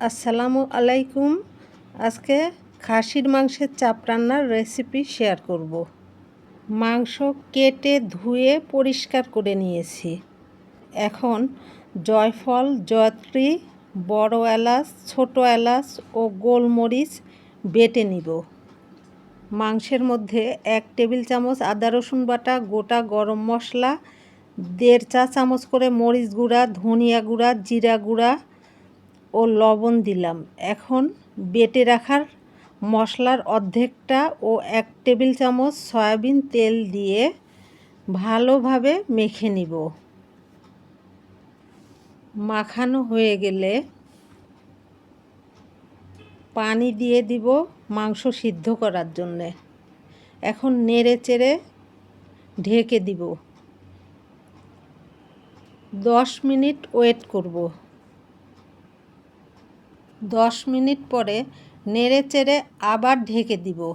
আসসালামু আলাইকুম। আজকে খাসির মাংসের চাপ রান্নার রেসিপি শেয়ার করব। মাংস কেটে ধুয়ে পরিষ্কার করে নিয়েছি। এখন জয়ফল, জয়ত্রী, বড় এলাচ, ছোট এলাচ ও গোলমরিচ বেটে নিব। মাংসের মধ্যে এক টেবিল চামচ আদা রসুন বাটা, গোটা গরম মশলা, দেড় চা চামচ করে মরিচ গুঁড়া, ধনিয়া গুঁড়া, জিরা গুঁড়া ও লবণ দিলাম। এখন বেটে রাখার মশলার অর্ধেকটা ও এক টেবিল চামচ সয়াবিন তেল দিয়ে ভালোভাবে মেখে নিব। মাখানো হয়ে গেলে পানি দিয়ে দিব মাংস সিদ্ধ করার জন্যে। এখন নেড়ে চেড়ে ঢেকে দিব। দশ মিনিট ওয়েট করব। দশ মিনিট পরে নেড়ে চেড়ে আবার ঢেকে দিব।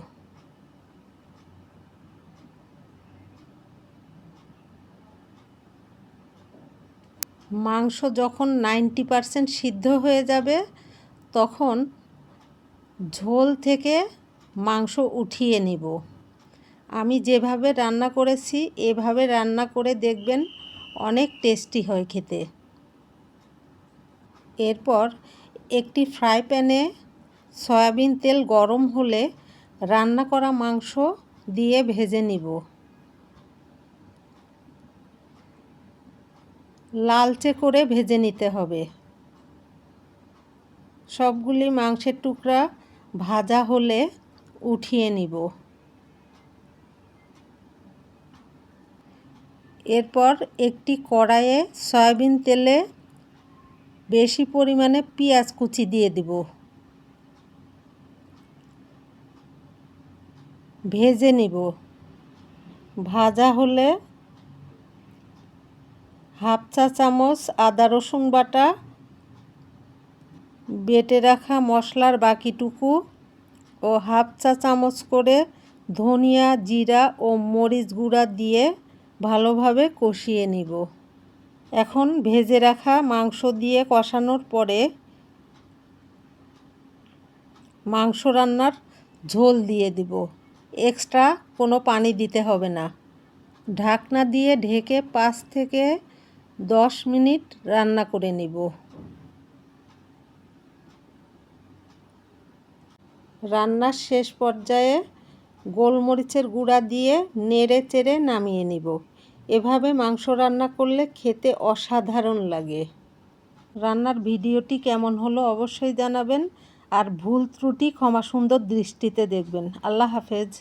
মাংস যখন নাইনটি পারসেন্ট সিদ্ধ হয়ে যাবে, তখন ঝোল থেকে মাংস উঠিয়ে নিব। আমি যেভাবে রান্না করেছি, এভাবে রান্না করে দেখবেন অনেক টেস্টি হয় খেতে। এরপর একটি ফ্রাই প্যানে সয়াবিন তেল গরম হলে রান্না করা মাংস দিয়ে ভেজে নিব। লালচে করে ভেজে নিতে হবে। সবগুলি মাংসের টুকরা ভাজা হলে উঠিয়ে নিব। এরপর একটি কড়াইয়ে সয়াবিন তেলে বেশি পরিমাণে পেঁয়াজ কুচি দিয়ে দিব। ভেজে নিব। ভাজা হলে হাফ চা চামচ আদা রসুন বাটা, বেটে রাখা মশলার বাকিটুকু ও হাফ চা চামচ করে ধনিয়া, জিরা ও মরিচ গুঁড়া দিয়ে ভালোভাবে কষিয়ে নিব। এখন ভেজে রাখা মাংস দিয়ে কষানোর পরে মাংস রান্নার ঝোল দিয়ে দিব। এক্সট্রা কোনো পানি দিতে হবে না। ঢাকনা দিয়ে ঢেকে পাঁচ থেকে দশ মিনিট রান্না করে নিব। রান্নার শেষ পর্যায়ে গোলমরিচের গুঁড়া দিয়ে নেড়ে চেড়ে নামিয়ে নিব। এভাবে মাংস রান্না করলে খেতে অসাধারণ লাগে। রান্নার ভিডিওটি কেমন হলো অবশ্যই জানাবেন আর ভুল ত্রুটি ক্ষমা সুন্দর দৃষ্টিতে দেখবেন। আল্লাহ হাফেজ।